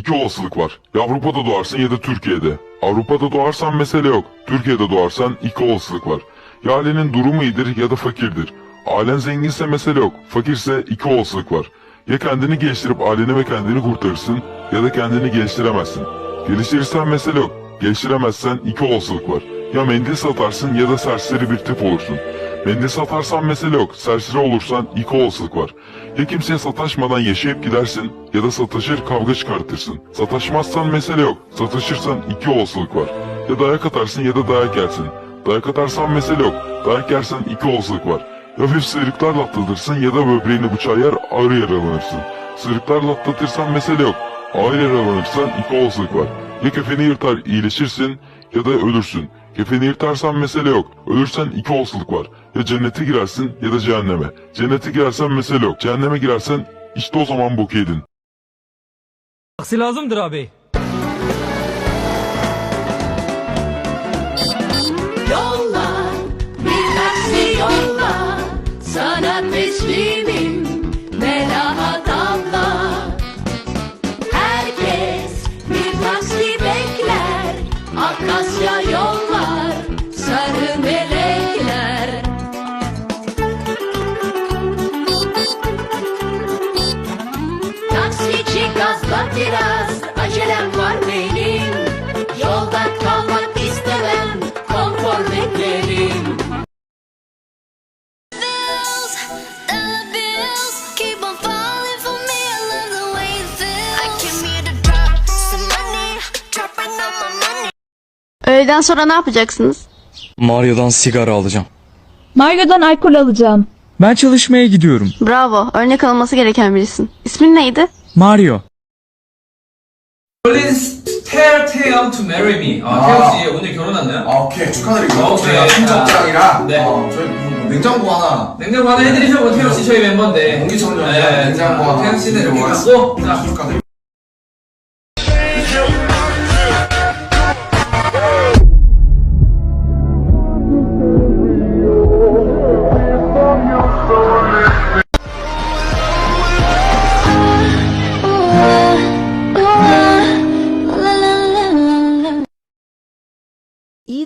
iki olasılık var. Ya Avrupa'da doğarsın ya da Türkiye'de. Avrupa'da doğarsan mesele yok. Türkiye'de doğarsan iki olasılık var. Ya ailenin durumu iyidir ya da fakirdir. Ailen zenginse mesele yok. Fakirse iki olasılık var. Ya kendini geliştirip aileni ve kendini kurtarırsın ya da kendini geliştiremezsin. Geliştirirsen mesele yok. Geliştiremezsen iki olasılık var. Ya mendil satarsın ya da serseri bir tip olursun. Mendil satarsan mesele yok. Serseri olursan iki olasılık var. Ya kimseye sataşmadan yaşayıp gidersin ya da sataşır kavga çıkartırsın. Sataşmazsan mesele yok. Sataşırsan iki olasılık var. Ya dayak atarsın ya da dayak yersin. Dayak atarsan mesele yok. Dayak yersen iki olasılık var. Ya hafif sıyrıklarla atlatırsın ya da böbreğini bıçağı yer ağır yaralanırsın. Sıyrıklarla atlatırsan mesele yok. Ağır yaralanırsan iki olasılık var. Ya kefeni yırtar iyileşirsin ya da ölürsün. Kefeni yırtarsan mesele yok. Ölürsen iki olasılık var. Ya cennete girersin ya da cehenneme. Cennete girersen mesele yok. Cehenneme girersen işte o zaman bok yedin. Taksi lazımdır abi. Gazla biraz Acelem var benim Yolda kalmak istemem Konfor beklerim bills, dollar bills keep on falling for me. I love the way it feels. I came here to drop some money, dropping all my money. Öğleden sonra ne yapacaksınız? Mario'dan sigara alacağım. Mario'dan alkol alacağım. Ben çalışmaya gidiyorum. Bravo, örnek alınması gereken birisin. İsmin neydi? Mario. Please tell Taeyong to marry me. 아, 태영 씨 오늘 결혼하나요? 아 오케이. 어, 저희가 네. 친척장이라 네. 어, 저희 뭐 냉장고 하나 냉장고 하나 해드리죠. 뭐 태영 씨 저희 멤버인데. 공기청정 네, 냉장고 자, 하나 태영 씨는 이렇게 드리고 갖고 자, 축하드립니다.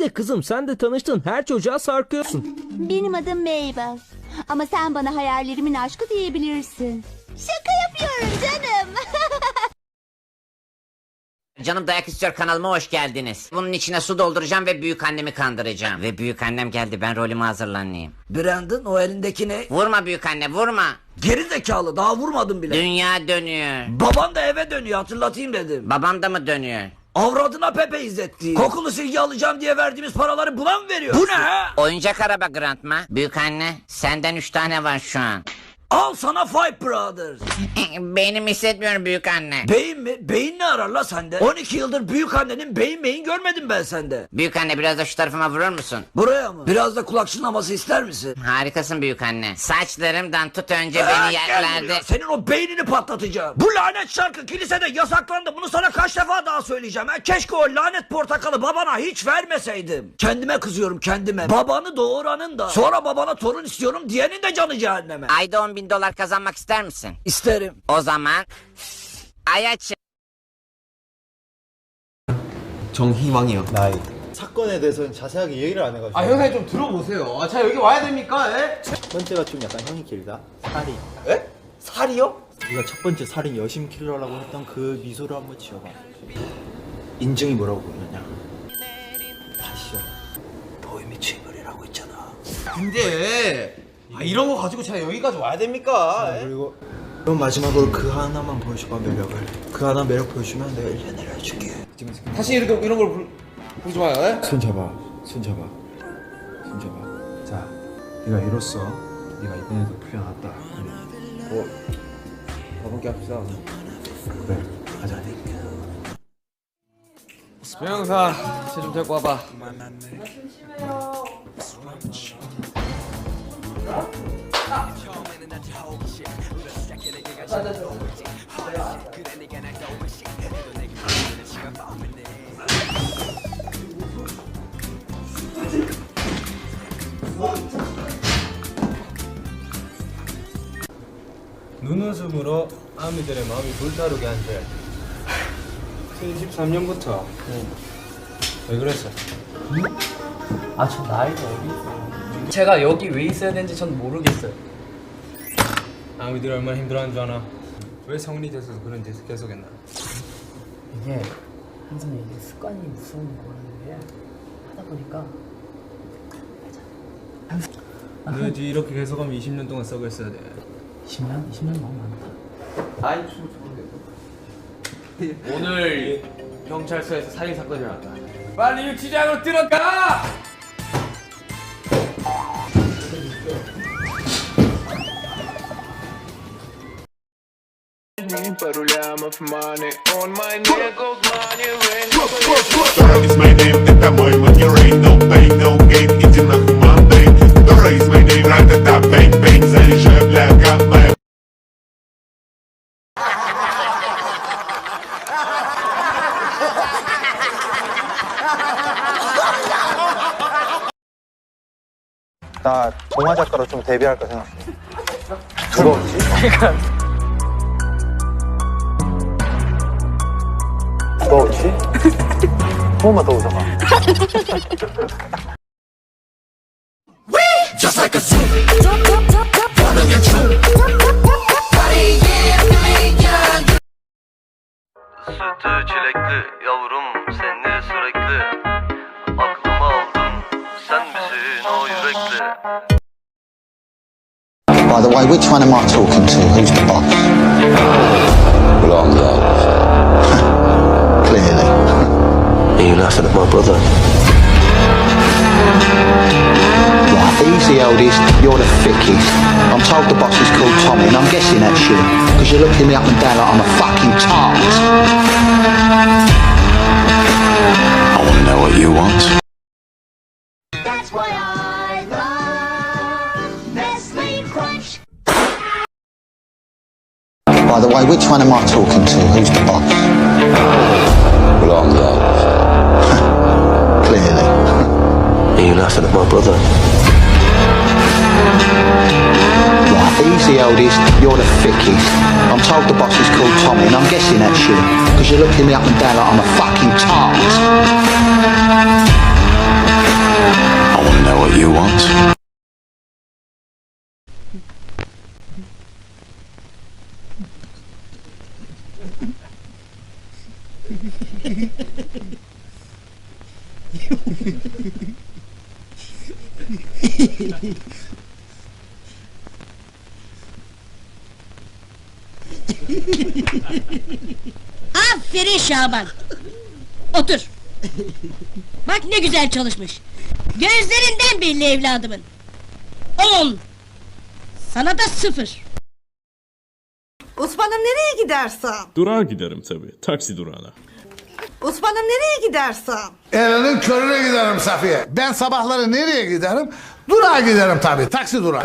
De kızım sen de tanıştın. Her çocuğa sarkıyorsun. Benim adım Mabel. Ama sen bana hayallerimin aşkı diyebilirsin. Şaka yapıyorum canım. Canım Dayak İstiyor kanalıma hoş geldiniz. Bunun içine su dolduracağım ve büyük annemi kandıracağım. Ve büyük annem geldi ben rolümü hazırlanayım. Brandon o elindeki ne? Vurma büyük anne vurma. Geri zekalı daha vurmadım bile. Dünya dönüyor. Baban da eve dönüyor hatırlatayım dedim. Babam da mı dönüyor? Avradına Pepe izletti. Kokulu silgi alacağım diye verdiğimiz paraları buna mı veriyor? Bu ne ha? Oyuncak araba Grandma. Büyük anne senden üç tane var şu an. Al sana Five Brothers. Benim hissetmiyorum büyük anne. Beyin mi? Beyin ne arar la sende? 12 yıldır büyük annenin beyin beyin görmedim ben sende. Büyük anne biraz da şu tarafıma vurur musun? Buraya mı? Biraz da kulak çınlaması ister misin? Harikasın büyük anne. Saçlarımdan tut önce Ha, beni gel yerlerde. buraya. Senin o beynini patlatacağım. Bu lanet şarkı kilisede yasaklandı. Bunu sana kaç defa daha söyleyeceğim. Ha? Keşke o lanet portakalı babana hiç vermeseydim. Kendime kızıyorum kendime. Babanı doğuranın da sonra babana torun istiyorum diyenin de canı cehenneme. Ayda 10 bin dolar kazanmak ister misin? İsterim. O zaman aya çık. 정희왕이요. 나이. 사건에 대해서는 자세하게 얘기를 안 해가지고 아 형사님 좀 들어보세요. 아, 자 여기 와야 됩니까? 예? 첫 번째가 좀 약간 형이 길다 살인 에? 살이요? 네가 첫 번째 살인 여심 킬러라고 했던 그 미소를 한번 지어봐 인증이 뭐라고 보느냐 다시요 도이미치벌이라고 있잖아. 근데 아, 이런 거 가지고 제가 여기까지 와야 됩니까? 예? 그리고 그럼 마지막으로 그 하나만 보여줘봐 매력을 그 하나 매력 보여주면 내가 1년을 해줄게 다시 이렇게 이런 걸 부르, 부르지 마요. 예? 손 잡아 손 잡아 손 잡아 자 네가 이로써 네가 이번에도 풀려났다 뭐 가볍게 합시다. 그래 가자 조영사 쟤좀 데리고 와봐. 눈웃음으로 아미들의 마음이 불타오르게 한 죄. 23년부터 왜 그랬어? 아, 저 나이가 어디 있어요? 제가 여기 왜 있어야 되는지 전 모르겠어요. 아무들 얼마나 힘들어하는 줄 아나? 왜 성리돼서 그런 데서 계속 했나? 이게 항상 이게 습관이 무서운 거라는 게 하다 보니까 너지 이렇게 계속하면 20년 동안 썩어 있어야 돼 20년? 20년 너무 많다. 아이 춤 좋은데. 오늘 경찰서에서 살인 사건이 났다. 빨리 유치장으로 들어가! It's my name, это мой манерей No pain, no gain, иди нахуй Monday Don't raise my name, ра-та-та, bang, bang Заряжай, бля, как моя 나 동화 작가로 좀 데뷔할까 생각해 누가 없지? 누가 Go işi. Olmadı o zaman. Sütü çilekli yavrum seni sürekli Aklıma aldın sen misin o yürekli By the way, which one am I talking to? Who's the boss? Blonde girl. Are you laughing at my brother? Right, he's the eldest, you're the thickest. I'm told the boss is called Tommy, and I'm guessing that's you. Because you're looking me up and down like I'm a fucking tart. I want to know what you want That's why I love Nestle Crunch. By the way, which one am I talking to? Who's the boss? Laughing at my brother? He's the eldest, you're the thickest. I'm told the boss is called Tommy, and I'm guessing that's you. Because you're looking me up and down like I'm a fucking tart. I want to know what you want Aferin Şaban. Otur. Bak ne güzel çalışmış. Gözlerinden belli evladımın. On. Sana da sıfır. Osman'ım nereye gidersen? Durağa giderim tabii. Taksi durağına. Osman'ım nereye gidersen? Elinin körüne giderim Safiye. Ben sabahları nereye giderim? Durağa giderim tabii. Taksi durağı.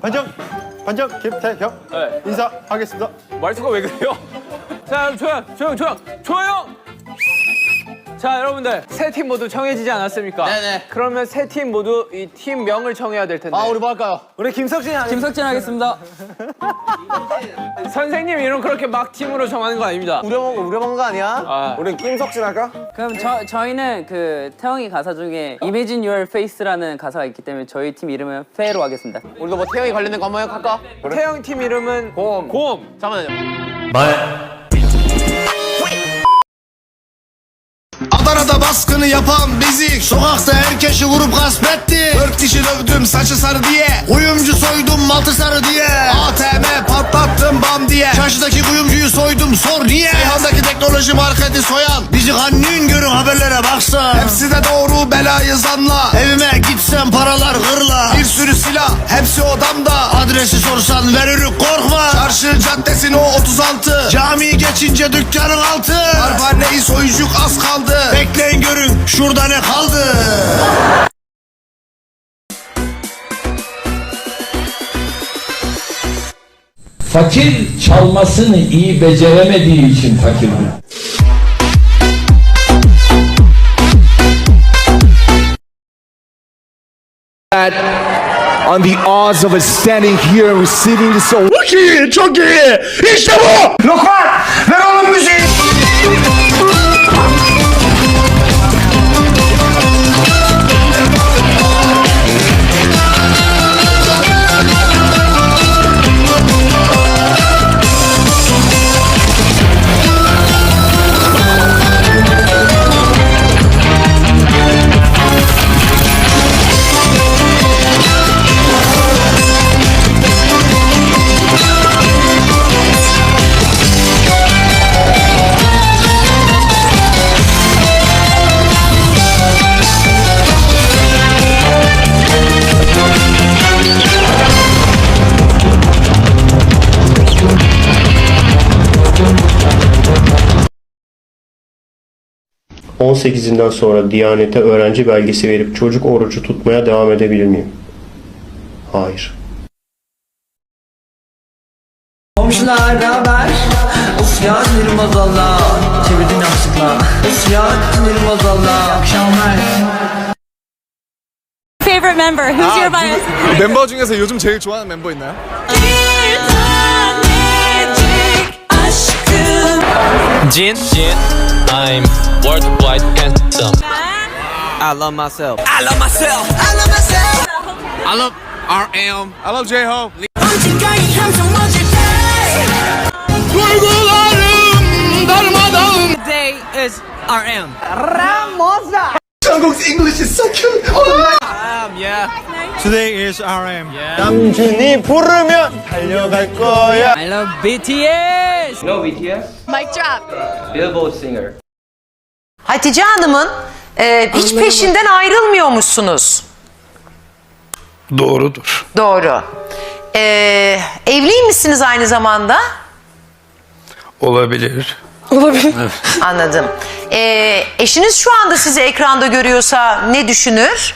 반장! 반장 김태형 인사하겠습니다 말투가 왜 그래요? 자, 조용, 조용, 조용, 조용! 자, 여러분들 세 팀 모두 정해지지 않았습니까? 네네. 그러면 세 팀 모두 이 팀명을 정해야 될 텐데. 아, 우리 뭐 할까요? 우리 김석진 하겠습니다. 김석진 하겠습니다. 선생님 이름 그렇게 막 팀으로 정하는 거 아닙니다. 우려먹은 우려먹은 거 아니야? 아, 우린 김석진 할까? 그럼 저, 저희는 그 태영이 가사 중에 Imagine Your Face라는 가사가 있기 때문에 저희 팀 이름은 페로 하겠습니다. 우리도 뭐 태영이 관련된 거 한번 할까? 태영 팀 이름은 곰. 곰. 잠깐만요. Adana'da baskını yapan bizik Sokakta herkesi vurup gasp etti. Dört kişi dövdüm saçı sarı diye. Kuyumcu soydum maltı sarı diye. ATM patlattım bam diye. Çarşıdaki kuyumcuyu soydum sor niye? Seyhan'daki teknoloji marketi soyan. Bizi kannün görün haberlere baksa Hepsi de doğru belayı zanla. Evime gitsem paralar hırla. Bir sürü silah hepsi odamda. Adresi sorsan veririk korkma Çarşı caddesin o 36 Cami geçince dükkanın altı. Harphaneyi soyucuk az kaldı. Bekleyin görün şurada ne kaldı? Fakir çalmasını iyi beceremediği için fakirdir. On the odds of us standing here and receiving this award. Çok iyi çok iyi İşte bu Lokman 18'inden sonra Diyanet'e öğrenci belgesi verip çocuk orucu tutmaya devam edebilir miyim? Hayır. Komşular ne haber? Of ya sinirim azaldı. Çevirdim yanlışlıkla. Of ya sinirim azaldı. Akşamlar. Favorite member, who's your bias? 멤버 중에서 요즘 제일 좋아하는 멤버 있나요? Jin. Jin. I'm worldwide handsome. I love myself. I love myself. I love myself. I love RM. I love J-Ho. Duygularım darmadağın. Today is RM. Ramosa. Jungkook's English is so cute. Oh Um, yeah. Today is RM. Yeah. 남준이 부르면 달려갈 거야. I love BTS. No BTS? Mic drop. Billboard singer. Hatice Hanım'ın e, hiç peşinden ayrılmıyormuşsunuz. Doğrudur. Doğru. E, evli misiniz aynı zamanda? Olabilir. Anladım. E, eşiniz şu anda sizi ekranda görüyorsa ne düşünür?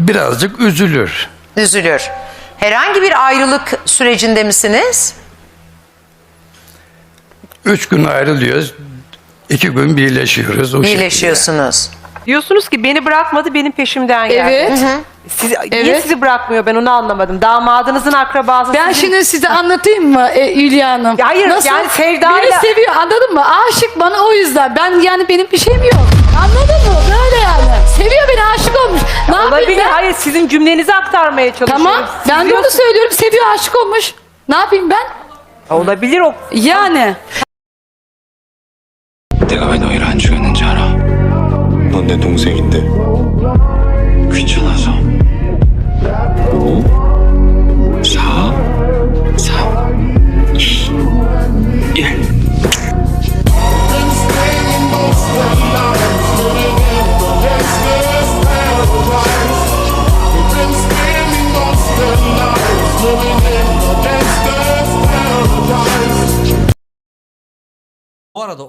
Birazcık üzülür. Üzülür. Herhangi bir ayrılık sürecinde misiniz? Üç gün ayrılıyoruz. iki gün birleşiyoruz. O Birleşiyorsunuz. Diyorsunuz ki beni bırakmadı benim peşimden geldi. Evet. Hı hı. Siz, Niye Evet. sizi bırakmıyor ben onu anlamadım. Damadınızın akrabası. Ben sizin- şimdi size anlatayım mı e, Hülya Hanım? Ya hayır, yani Sevda'yla- Beni seviyor anladın mı? Aşık bana o yüzden. Ben yani benim bir şeyim yok. Anladın mı? Böyle yani. Seviyor beni aşık olmuş. Ne yapayım Olabilir. ben? Hayır sizin cümlenizi aktarmaya çalışıyorum. Tamam. Siz Ben de onu diyorsunuz- söylüyorum. Seviyor aşık olmuş. Ne yapayım ben? Olabilir o. Yani. 내가 왜 너희를 안 죽였는지 알아? 넌 내 동생인데 귀찮아서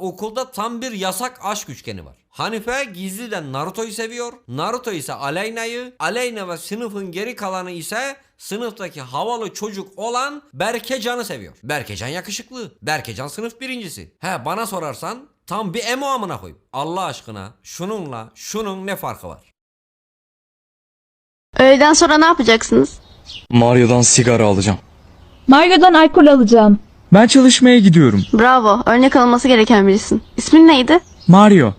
Okulda tam bir yasak aşk üçgeni var. Hanife gizliden Naruto'yu seviyor. Naruto ise Aleyna'yı. Aleyna ve sınıfın geri kalanı ise sınıftaki havalı çocuk olan Berkecan'ı seviyor. Berkecan yakışıklı. Berkecan sınıf birincisi. He bana sorarsan tam bir emo amına koyayım. Allah aşkına şununla şunun ne farkı var? Öğleden sonra ne yapacaksınız? Mario'dan sigara alacağım. Mario'dan alkol alacağım. Ben çalışmaya gidiyorum. Bravo. Örnek alınması gereken birisin. İsmin neydi? Mario.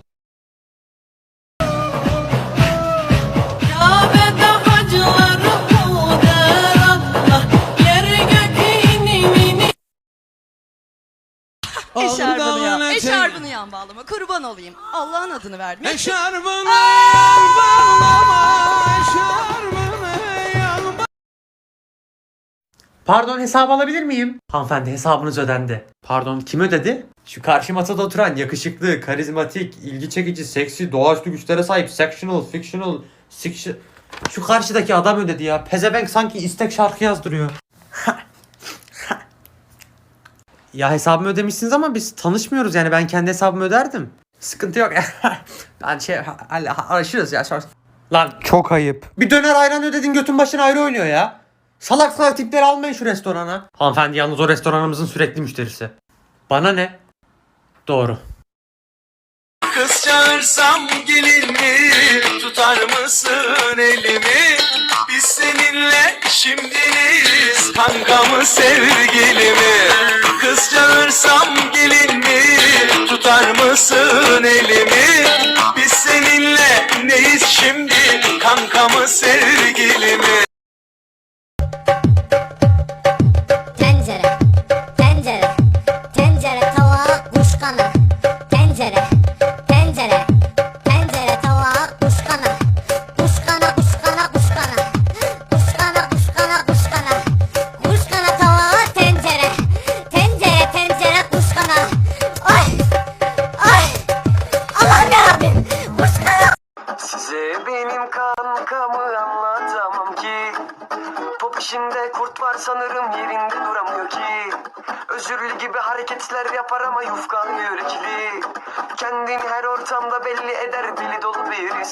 Eşarbını. Eşarbını yan bağlama. Kurban olayım. Allah'ın adını verdim. Pardon hesap alabilir miyim? Hanımefendi hesabınız ödendi. Pardon kim ödedi? Şu karşı masada oturan yakışıklı, karizmatik, ilgi çekici, seksi, doğaüstü güçlere sahip, sectional, fictional, fiction... Şu karşıdaki adam ödedi ya. Pezevenk sanki istek şarkı yazdırıyor. ya hesabımı ödemişsiniz ama biz tanışmıyoruz yani ben kendi hesabımı öderdim. Sıkıntı yok. ben şey araşırız ya. Lan çok ayıp. Bir döner ayran ödedin götün başın ayrı oynuyor ya. Salak salak tipleri almayın şu restorana. Hanımefendi yalnız o restoranımızın sürekli müşterisi. Bana ne? Doğru. Kız çağırsam gelir mi? Tutar mısın elimi? Biz seninle şimdiniz Kanka mı sevgili mi? Kız çağırsam gelir mi? Tutar mısın elimi? Biz seninle neyiz şimdi? Kanka mı sevgili mi? Var sanırım yerinde duramıyor ki. Özürlü gibi hareketler yapar ama yufkan yürekli Kendini her ortamda belli eder dili dolu birisi